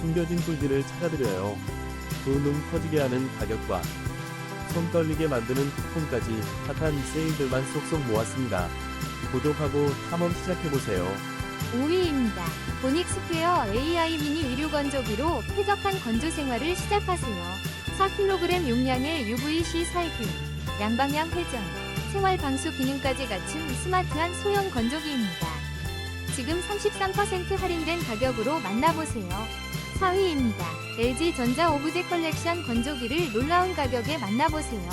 숨겨진 꿀들을 찾아드려요. 두눈 커지게 하는 가격과 손 떨리게 만드는 쿠폰까지 핫한 세일들만 쏙쏙 모았습니다. 구독하고 탐험 시작해보세요. 5위입니다. 보닉스퀘어 AI 미니 의류 건조기로 쾌적한 건조 생활을 시작하세요. 4kg 용량의 UVC 살균, 양방향 회전, 생활 방수 기능까지 갖춘 스마트한 소형 건조기입니다. 지금 33% 할인된 가격으로 만나보세요. 4위입니다. LG 전자 오브제 컬렉션 건조기를 놀라운 가격에 만나보세요.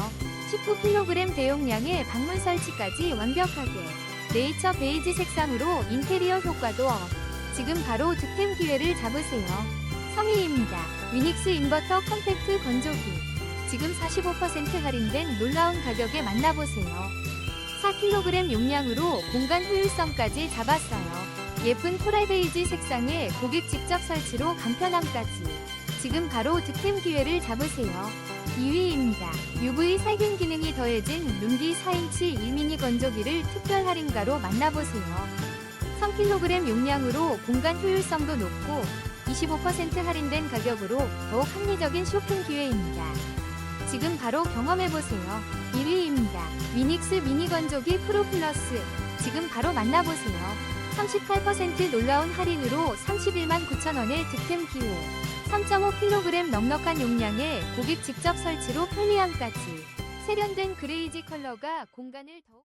19kg 대용량의 방문 설치까지 완벽하게 네이처 베이지 색상으로 인테리어 효과도 업. 지금 바로 득템 기회를 잡으세요. 3위입니다. 위닉스 인버터 컴팩트 건조기. 지금 45% 할인된 놀라운 가격에 만나보세요. 4kg 용량으로 공간 효율성까지 잡았어요. 예쁜 코랄 베이지 색상의 고객 직접 설치로 간편함까지. 지금 바로 득템 기회를 잡으세요. 2위입니다. UV 살균 기능이 더해진 룸디 4인치 1미니 건조기를 특별 할인가로 만나보세요. 3kg 용량으로 공간 효율성도 높고 25% 할인된 가격으로 더욱 합리적인 쇼핑 기회입니다. 지금 바로 경험해보세요. 1위입니다. 위닉스 미니 건조기 프로 플러스. 지금 바로 만나보세요. 38% 놀라운 할인으로 31만 9천원의 득템 기회. 3.5kg 넉넉한 용량의 고객 직접 설치로 편리함까지. 세련된 그레이지 컬러가 공간을 더욱